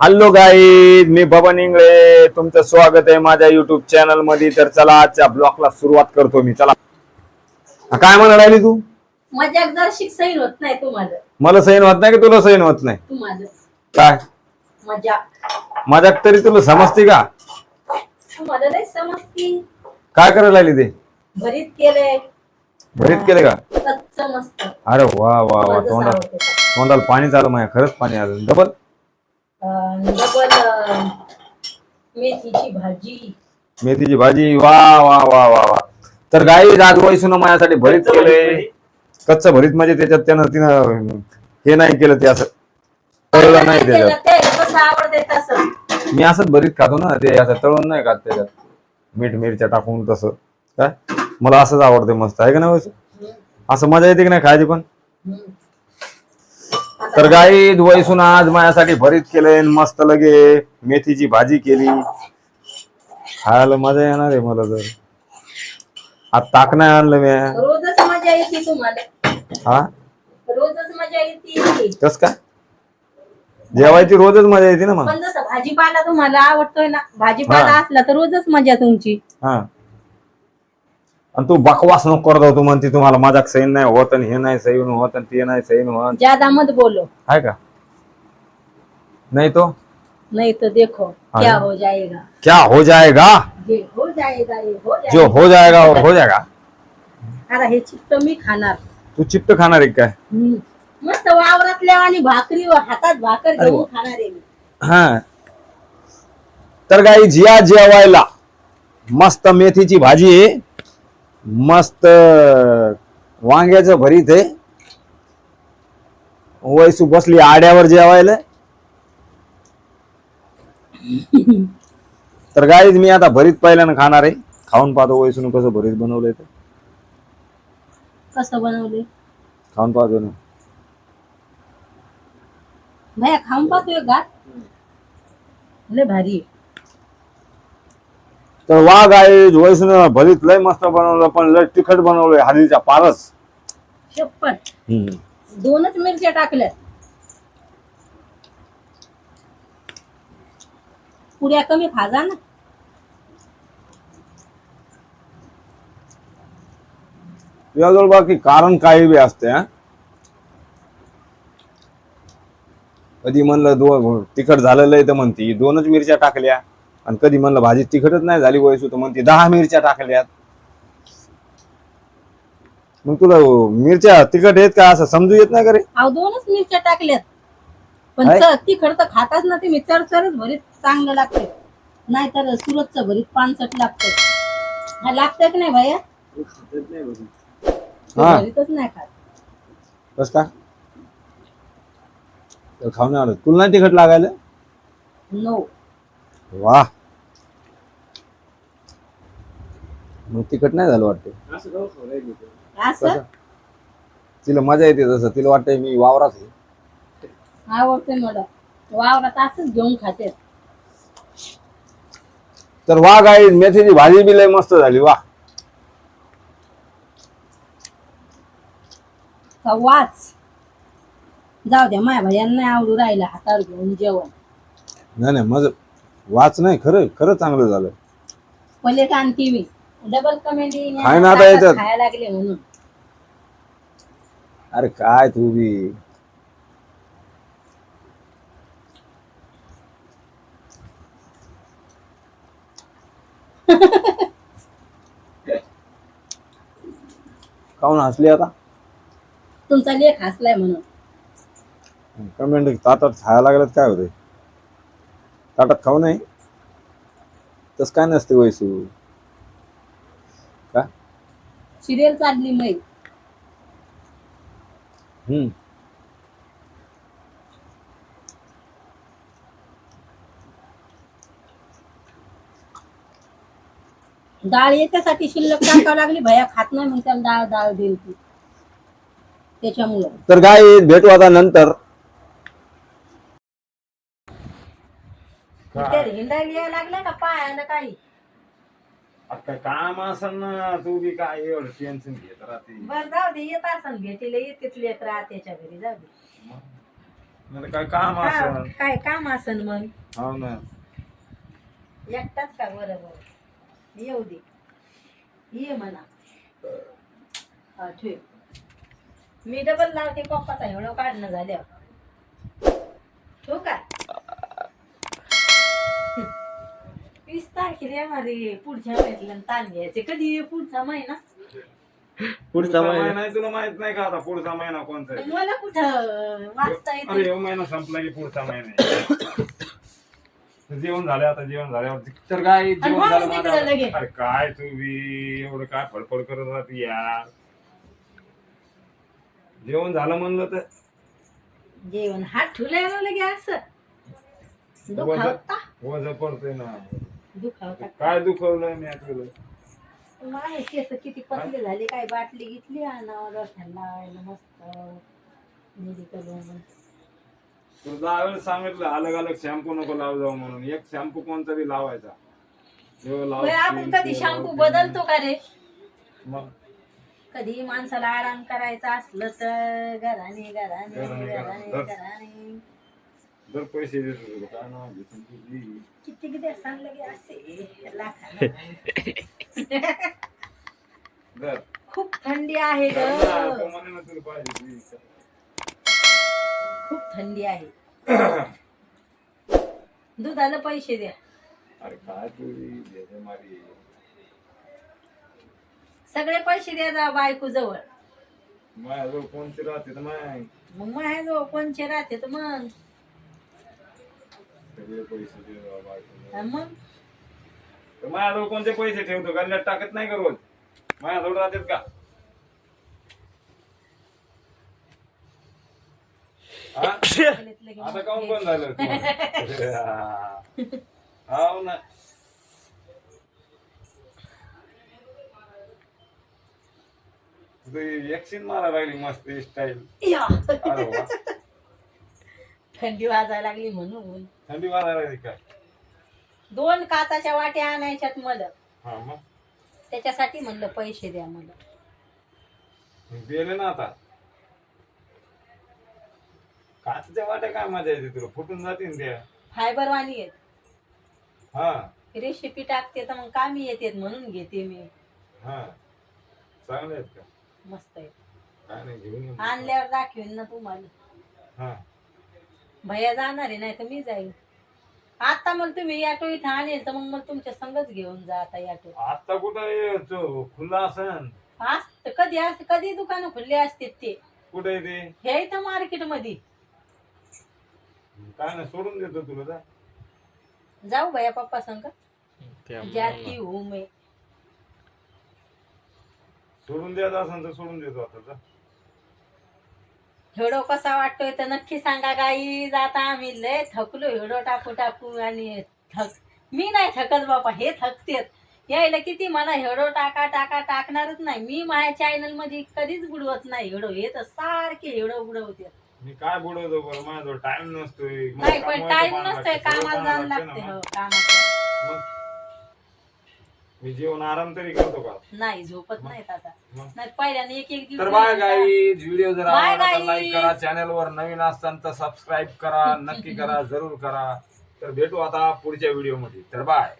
Hello guys मी बबन इंगळे. तुमचं स्वागत आहे माझ्या युट्यूब चॅनलमध्ये. तर चला आजच्या ब्लॉगला सुरुवात करतो मी. चला. हा, काय म्हणा राहिली तू? मजाक जर होत नाही तुम्हाला. मला सैन होत नाही की तुला सैन होत नाही? तुम्हाला. काय? मजा माझ्या तरी तुला समजते का? तुम्हाला नाही समजती. काय करायला लागली ते? भरीत केले भरीत केले का? कच्च मस्त अरे वा वा वा. माझं तोंडाला. तोंडाला पाणी चालू माझ्या. खरंच पाणी आलं. डबल डबल मेथीची भाजी. मेथीची भाजी वा वा वा वा वा. तर गाई आज वयसून माझ्यासाठी भरीत केलंय. कच्च भरीत म्हणजे त्याच्यात त्यानं तिनं हे नाही केलं ते असं. तळलं नाही केलं त्याच्यात. ते कसं आवडते तसं. मी असंच भरीत खातो ना ते असं तळून नाही खात त्याच्यात. मीठ मिरच्या टाकून तसं. काय? मला असंच आवडते मस्त. आहे का नाही वैसू असं मजा येते की नाही खायची पण? हम्म. तर गाई वयसून आज माझ्यासाठी भरीत केलंय आणि मस्त लगे मेथीची भाजी केली. खायला मजा येणार आहे मला तर. आज ताक नाही आणलं मी. रोजच मजा येते तुम्हाला. हा? रोजच मजा येते. कस काय? जेवायची रोजच मजा येते ना मग. भाजीपाला तुम्हाला आवडतोय ना भाजीपाला. असला तर रोजच मजा तुमची. हा. आणि तू बकवास नको करत तू म्हणते तुम्हाला मजाक सैन नाही होत आणि हे नाही सैन होत आणि ते नाही सैन होत. ज्यादा मत बोलो. आहे का? नाही तो? नहीं तो देखो। क्या हो जाएगा. क्या हो जाएगा? जे हो जाएगा ये हो जो जाएगा हो जाएगा. वो हो जाएगा। आता हे चित्त मी खाणार. तू चिप्ट खाणार आहे काय? हम्म. मस्त वावरातल्या आणि भाकरी व हातात भाकर अरे घेऊन वा. खाणार आहे मी. हा. तर गाई जिया जेवायला. मस्त मेथीची भाजी आहे मस्त वांग्याचं भरीत आहे. वैसू बसली आड्यावर जेवायला. तर गाईज मी आता भरीत पहिल्यानं खाणार आहे. खाऊन पाहतो वैसून कसं भरीत बनवलंय ते. कसं बनवले खाऊन पाहतो ना. भया खाऊन पाहतोय गात. लय भारी आहे. तर वा गाईज वैसून भरीत लय मस्त बनवलं पण लय तिखट बनवलंय हळदीच्या पारस. हम्म. दोनच मिरच्या टाकल्या पुऱ्या कमी खाजा ना. याजवळ बाकी कारण काही बी असते हा. कधी म्हणलं तिखट झालेलं आहे तर म्हणती दोनच मिरच्या टाकल्या. आणि कधी म्हणलं भाजी तिखटच नाही झाली वयसू तर म्हणते दहा मिरच्या टाकल्यात. मग तुला मिरच्या तिखट आहेत का असं समजू येत नाही का रे? अहो दोनच मिरच्या टाकल्यात. पण तिखट तर खाताच ना तुम्ही. चरचरच भरीत चांगलं लागतंय. नाहीतर सुरतचं भरीत पानसट लागतंय. हा लागतंय की नाही भैया? हा. भरीतच नाही खात. बस का? तर खाऊन आलं तुला नाही तिखट लागायला? नो वा. मग तिखट नाही झालं वाटतं? असं तिला मजा येते तसं. तिला वाटतंय मी वावरात आहे. आवडतंय मला. वावरात असंच घेऊन खाते. तर वा गाई मेथीची भाजी बी लय मस्त झाली वा. का वाच. जाऊ द्या माया भैयांना नाही आवडू राहिला हातावर घेऊन जेवण. नाही नाही मज वाच नाही खरं खरं चांगलं झालं. पहिले आणती मी. डबल कमेंट खाय ना आता याच्यात. खायला लागले म्हणून. अरे काय तू बी. काऊन हसली आता? तुमचा लेख हसलाय म्हणून. कमेंट ताटात खायला लागलं तर काय होते ताटात खाऊ नाही तस काय नसते वैसू का? सिरियल चालली मै हम्म. डाळ याच्यासाठी शिल्लक टाकावं लागली भया खात नाही मग त्याला डाळ डाळ देईल ती. त्याच्यामुळं. तर काय भेटू आता नंतर. हिंडायला यायला का काही? आता काम असेल ना तू बी काय एवढं टेन्शन घेत राहते. बर जाऊ दे येत असन भेटीला येतेच लेकर त्याच्या घरी जाऊ दे. काय काम का- काय काम असन मग? हो ना. एकटाच का बरोबर येऊ दे. ये म्हणा. हा ठेव. मी डबल लावते पप्पाचा एवढं काढणं झाल्यावर. ठेवू का वीस तारखेला येणार आहे पुढच्या महिन्यातला ताण घ्यायचे कधी आहे पुढचा महिना? पुढचा महिना. तुला माहीत नाही का आता पुढचा महिना कोणता आहे? मला कुठं वाचता अरे महिना संपला की पुढचा महिना आहे. जेवण झालं आता जेवण झाल्यावर तर काय? जेवण मग झालं तिकडं माझं- लगे. अरे काय तू बी एवढं काय फडफड करत राहते यार? जेवण झालं म्हणलं तर? जेवण हात ठुलायला लगे असं. दुखावता. वज पडतोय ना. दुखावता काय दुखवलं मी तुला माझे केस किती पतले झाले काय बाटली घेतली आणावं डोक्याला लावायला मस्त. मेडिकल तुला दहा वेळेस सांगितलं अलग अलग शॅम्पू नको लाव जाऊ म्हणून. एक शॅम्पू कोणता बी लावायचा. ह्यो लाव, आपण ते कधी लाव, शॅम्पू ते बदलतो का रे? मग? कधी माणसाला आराम करायचा असलं तर घराने घराने घराने, घराने घराने. घराने. जर पैसे देतो तुला काय नाव घेतो तुझी किती किती सांगलं की असे खूप थंडी आहे ग म्हणे ना तुला पाहिजे ती. खूप थंडी आहे दुधाला पैसे द्या अरे काय तू भेजे मारी सगळे पैसे द्या जा बायको जवळ माझ्याजवळ कोणती राहते तर माय मग माझ्याजवळ कोणचे राहते तर मग सगळे पैसे दे बाबा. हा मग तर माझ्याजवळ कोणते पैसे ठेवतो गल्ल्यात टाकत नाही का रोज माझ्याजवळ राहतात का हा? गल्लीतलं की आता काऊन हे- पण झालं तू? हाव ना तू एकशीन मारा राहिली मस्त स्टाईल या. अरे वा थंडी वाजायला लागली म्हणून थंडी वाजायला लागली काय दोन काचाच्या वाट्या आणायच्यात मला. हा मग? त्याच्यासाठी म्हणलं पैसे द्या मला. गेले ना आता. काचच्या वाट्या काय मजा येते तुला? फुटून जातील त्या. फायबर वाणी आहेत. हा. रेसिपी टाकते तर मग कामी येते म्हणून घेते मी. हा. चांगले आहेत का? मस्त आहे काय नाही घेऊन ये. आणल्यावर दाखवेन ना तुम्हाला. हा. भैया जाणार आहे नाही तर मी जाईल आता मग तुम्ही ऑटो इथं आणेल तर मग मला तुमच्या संगच घेऊन जा आता ऑटो आता कुठं खुला असन? आज कधी अस कधी दुकानं खुल्ले असते ते. कुठे ते? हे इथं मार्केटमध्ये काय नाही सोडून देतो तुला जा. जाऊ भैया पप्पा संग. जाती हूं मैं सोडून द्यायचं असेल तर सोडून देतो आता जा. हेडो कसा वाटतोय तर नक्की सांगा गाई. जाता आम्ही लय थकलो हेडो टाकू टाकू आणि थक. मी नाही थकत बापा हे थकतेत. यायला किती मला हेडो टाका टाका टाकणारच नाही. मी माझ्या चॅनलमध्ये कधीच बुडवत नाही हेडो. हे तर सारखे हेडो बुडवते मी काय बुडवतो बरं? माझ्याजवळ टाइम नसतोय. मला नाही पण कामाला टाइम पाहावं नसतोय. लागतं, कामाला जाणं लागतं हो. कामाचं मग मी जेवण आराम तरी करतो का? नाही झोपत नाहीत आता. मग? नाही पहिल्याने एक एक तर बाय दिवस गाई व्हिडिओ जर Bye, आवडला तर guys. लाईक करा चॅनल वर नवीन असताना तर सबस्क्राईब करा नक्की करा जरूर करा. तर भेटू आता पुढच्या व्हिडिओमध्ये तर बाय.